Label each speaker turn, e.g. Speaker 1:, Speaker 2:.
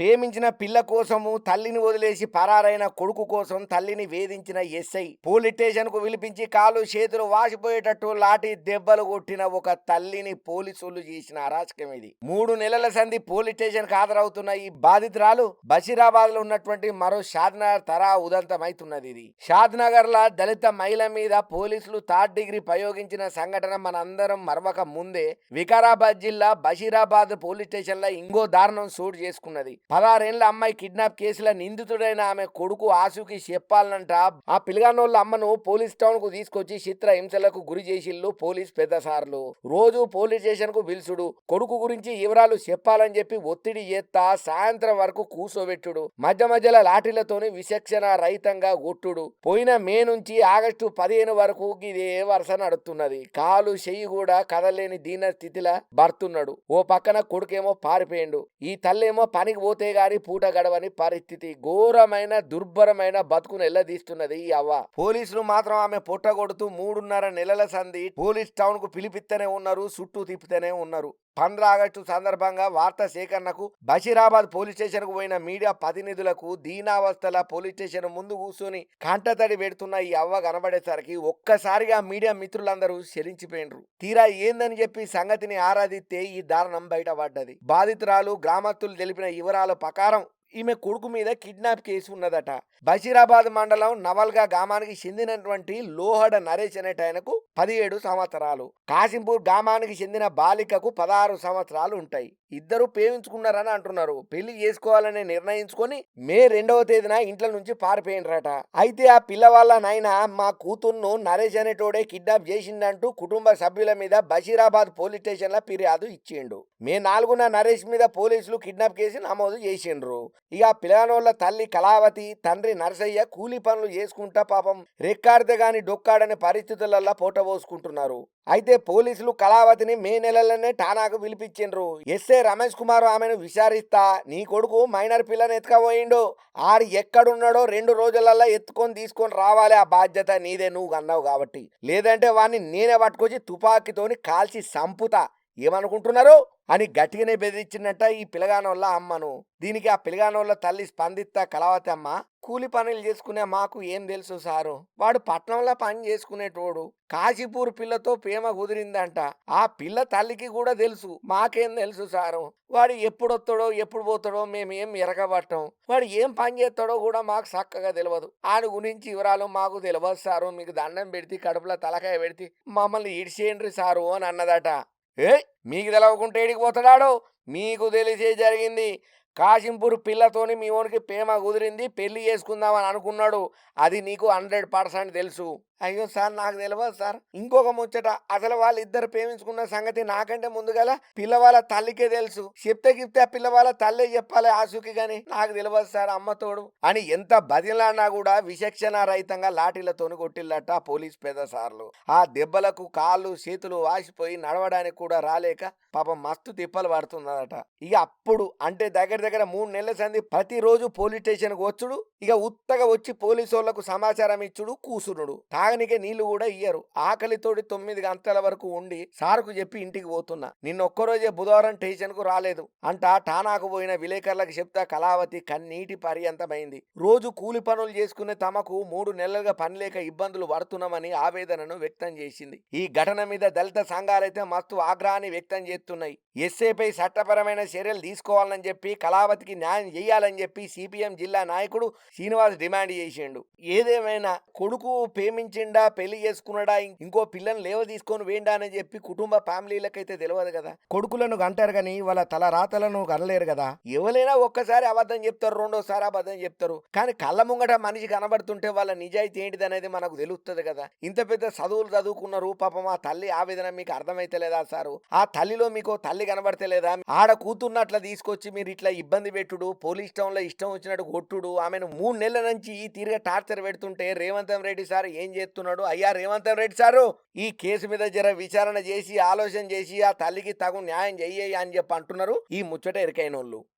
Speaker 1: ప్రేమించిన పిల్ల కోసము తల్లిని వదిలేసి పరారైన కొడుకు కోసం తల్లిని వేధించిన ఎస్ఐ. పోలీస్ స్టేషన్కు పిలిపించి కాలు చేతులు వాసిపోయేటట్టు లాఠీ దెబ్బలు కొట్టిన ఒక తల్లిని పోలీసులు చేసిన అరాచకం ఇది. మూడు నెలల సంధి పోలీస్ స్టేషన్కు హాజరవుతున్న ఈ బాధితురాలు బషీరాబాద్లో ఉన్నటువంటి మరో షాద్నగర్ తరా ఉదంతమైతున్నది ఇది. షాద్నగర్ లా దళిత మహిళ మీద పోలీసులు థర్డ్ డిగ్రీ ప్రయోగించిన సంఘటన మనందరం మరవక ముందే వికారాబాద్ జిల్లా బషీరాబాద్ పోలీస్ స్టేషన్లో ఇంకో దారుణం చోటు చేసుకున్నది. పదహారేళ్ళ అమ్మాయి కిడ్నాప్ కేసుల నిందితుడైన ఆమె కొడుకు ఆసుకి చెప్పాలనంట ఆ పిల్లగానోళ్ళ అమ్మను పోలీస్ టౌన్కు తీసుకొచ్చి చిత్ర హింసలకు గురి చేసిల్లు పోలీస్ పెద్ద సార్లు రోజు పోలీస్ స్టేషన్కు పిలుచుడు. కొడుకు గురించి వివరాలు చెప్పాలని చెప్పి ఒత్తిడి చేస్తా సాయంత్రం వరకు కూసోబెట్టుడు. మధ్య మధ్యలో లాఠీలతోని విచక్షణ రహితంగా కొట్టుడు. పోయిన మే నుంచి ఆగస్టు పదిహేను వరకు ఇదే వరుస నడుస్తున్నది కాలు చెయ్యి కూడా కదలేని దీన స్థితిలా భర్తున్నాడు ఓ పక్కన కొడుకేమో పారిపోయిండు. ఈ తల్లేమో పనికి పోతే గాని పూట గడవని పరిస్థితి. ఘోరమైన దుర్భరమైన బతుకును ఎల్లదీస్తున్నది ఈ అవ్వ. పోలీసులు మాత్రం ఆమె పొట్టగొడుతూ మూడున్నర నెలల సంధి పోలీస్ టౌన్కు పిలిపిస్తేనే ఉన్నారు చుట్టూ తిప్పితేనే ఉన్నారు. పంద్ర ఆగస్టు సందర్భంగా వార్తా సేకరణకు బషీరాబాద్ పోలీస్ స్టేషన్కు పోయిన మీడియా ప్రతినిధులకు దీనావస్థల పోలీస్ స్టేషన్ ముందు కూర్చొని కంటతడి పెడుతున్న ఈ అవ్వ కనబడేసరికి ఒక్కసారిగా మీడియా మిత్రులందరూ శరించిపోయినరు తీరా ఏందని చెప్పి సంగతిని ఆరాధిస్తే ఈ దారుణం బయటపడ్డది. బాధితురాలు గ్రామస్తులు తెలిపిన వివరాల ప్రకారం ఈమె కొడుకు మీద కిడ్నాప్ కేసు ఉన్నదట. బషీరాబాద్ మండలం నవల్గా గ్రామానికి చెందినటువంటి లోహడ నరేష్ అనేట ఆయనకు పదిహేడు సంవత్సరాలు. కాసింపూర్ గ్రామానికి చెందిన బాలికకు పదహారు సంవత్సరాలు ఉంటాయి. ఇద్దరు ప్రేమించుకున్నారని అంటున్నారు. పెళ్ళి చేసుకోవాలని నిర్ణయించుకొని మే రెండవ తేదీన ఇంట్లో నుంచి పారిపోయినరట. అయితే ఆ పిల్లవాళ్ళ నాయన మా కూతుర్ను నరేష్ అనేటోడే కిడ్నాప్ చేసిందంటూ కుటుంబ సభ్యుల మీద బషీరాబాద్ పోలీస్ స్టేషన్లో ఫిర్యాదు ఇచ్చిండు. మే నాలుగున నరేష్ మీద పోలీసులు కిడ్నాప్ కేసు నమోదు చేసిండ్రు. ఇక పిల్లనోళ్ళ తల్లి కళావతి తండ్రి నరసయ్య కూలీ పనులు చేసుకుంటా పాపం రెక్కాడితే గాని డొక్కాడని పరిస్థితులలో పోట పోసుకుంటున్నారు. అయితే పోలీసులు కళావతిని మే నెలలోనే ఠానాకు పిలిపించిండ్రు. ఎస్ఏ రమేష్ కుమార్ ఆమెను విచారిస్తా నీ కొడుకు మైనర్ పిల్లని ఎత్తుకపోయిండు. ఆడు ఎక్కడున్నాడో రెండు రోజులల్లో ఎత్తుకొని తీసుకొని రావాలి ఆ బాధ్యత నీదే నువ్వు అన్నావు కాబట్టి. లేదంటే వాడిని నేనే పట్టుకొచ్చి తుపాకీతోని కాల్చి సంపుతా. ఏమనుకుంటున్నారో? అని గట్టిగానే బెదిరించిందట ఈ పిలగానోళ్ళ అమ్మను. దీనికి ఆ పిలగానోళ్ళ తల్లి స్పందిస్తా కలవతి అమ్మ కూలి పనులు చేసుకునే మాకు ఏం తెలుసు సారు? వాడు పట్నంలో పని చేసుకునేటోడు. కాశీపూర్ పిల్లతో ప్రేమ కుదిరిందంట. ఆ పిల్ల తల్లికి కూడా తెలుసు. మాకేం తెలుసు సారు? వాడు ఎప్పుడొస్తాడో ఎప్పుడు పోతాడో మేమేం ఎరగబట్టం. వాడు ఏం పని చేస్తాడో కూడా మాకు చక్కగా తెలియదు ఆడి గురించి వివరాలు మాకు తెలియదు సారు. మీకు దండం పెడితే కడుపులో తలకాయ పెడితే మమ్మల్ని ఇడిచేయండి సారు అని అన్నదట. ఏ మీకు తెలవకుంటే ఏడికి పోతాడాడు? మీకు తెలిసే జరిగింది. కాశింపూర్ పిల్లతోని మీ ఓనికి ప్రేమ కుదిరింది. పెళ్ళి చేసుకుందామని అనుకున్నాడు. అది నీకు హండ్రెడ్ పర్సెంట్ తెలుసు. అయ్యో సార్ నాకు తెలియదు సార్. ఇంకొక ముచ్చట. అసలు వాళ్ళు ఇద్దరు ప్రేమించుకున్న సంగతి నాకంటే ముందుగల పిల్లవాళ్ళ తల్లికే తెలుసు. చెప్తే గిప్తే ఆ పిల్లవాళ్ళ తల్లే చెప్పాలి ఆసుకి గాని. నాకు తెలియదు సార్ అమ్మతోడు అని ఎంత బదిలాడినా కూడా విచక్షణ రహితంగా లాఠీలతోని కొట్టిల్లట పోలీస్ పెద్ద సార్లు. ఆ దెబ్బలకు కాళ్ళు చేతులు వాసిపోయి నడవడానికి కూడా రాలేక పాపం మస్తు తిప్పలు పడుతుందట. ఇక అప్పుడు అంటే దగ్గర దగ్గర మూడు నెలల సంది ప్రతిరోజు పోలీస్ స్టేషన్కి వచ్చుడు. ఇక ఉత్తగా వచ్చి పోలీసు వాళ్ళకు సమాచారం ఇచ్చుడు కూసునుడు. తాగనికే నీళ్ళు కూడా ఇయ్యరు. ఆకలితోటి తొమ్మిది గంటల వరకు ఉండి సార్కు చెప్పి ఇంటికి పోతున్నా. నిన్న ఒక్కరోజే బుధవారం స్టేషన్కు రాలేదు. అంట ఠానాకు పోయిన విలేకరులకు చెప్తా కళావతి కన్నీటి పర్యంతమైంది. రోజు కూలి పనులు చేసుకునే తమకు మూడు నెలలుగా పనిలేక ఇబ్బందులు పడుతున్నామని ఆవేదనను వ్యక్తం చేసింది. ఈ ఘటన మీద దళిత సంఘాలైతే మస్తు ఆగ్రహాన్ని వ్యక్తం చేస్తున్నాయి. ఎస్ఏపై చట్టపరమైన చర్యలు తీసుకోవాలని చెప్పి కళావతికి న్యాయం చేయాలని చెప్పి సిపిఎం జిల్లా నాయకుడు శ్రీనివాస్ డిమాండ్ చేసిండు. ఏదేమైనా కొడుకు ప్రేమించి ప్రేమించిండా పెళ్ళి చేసుకున్నాడా ఇంకో పిల్లని లేవ తీసుకొని వేండా అని చెప్పి కుటుంబ ఫ్యామిలీలకైతే తెలియదు కదా. కొడుకులను గంటారు కానీ వాళ్ళ తల రాతలను కనలేరు కదా. ఎవరైనా ఒక్కసారి అబద్ధం చెప్తారు రెండోసారి అబద్ధం చెప్తారు. కానీ కళ్ళ ముంగట మనిషి కనబడుతుంటే వాళ్ళ నిజాయితీ ఏంటిది అనేది మనకు తెలుస్తుంది కదా. ఇంత పెద్ద చదువులు చదువుకున్నారు పాపం ఆ తల్లి ఆవేదన మీకు అర్థమైతలేదా సారు? ఆ తల్లిలో మీకు తల్లి కనబడతలేదా ఆడ కూతున్నట్ల తీసుకొచ్చి మీరు ఇట్లా ఇబ్బంది పెట్టుడు పోలీస్ టౌన్లో ఇష్టం వచ్చినట్టు కొట్టుడు ఆమెను మూడు నెలల నుంచి ఈ తీరుగా టార్చర్ పెడుతుంటే రేవంత్ రెడ్డి సార్ ఏం ఎత్తున్నాడు అయ్యా రేవంత్ రెడ్డి సారు ఈ కేసు మీద జర విచారణ చేసి ఆలోచన చేసి ఆ తల్లికి తగు న్యాయం చెయ్యి అని చెప్పి అంటున్నారు. ఈ ముచ్చట ఎరికైన వాళ్ళు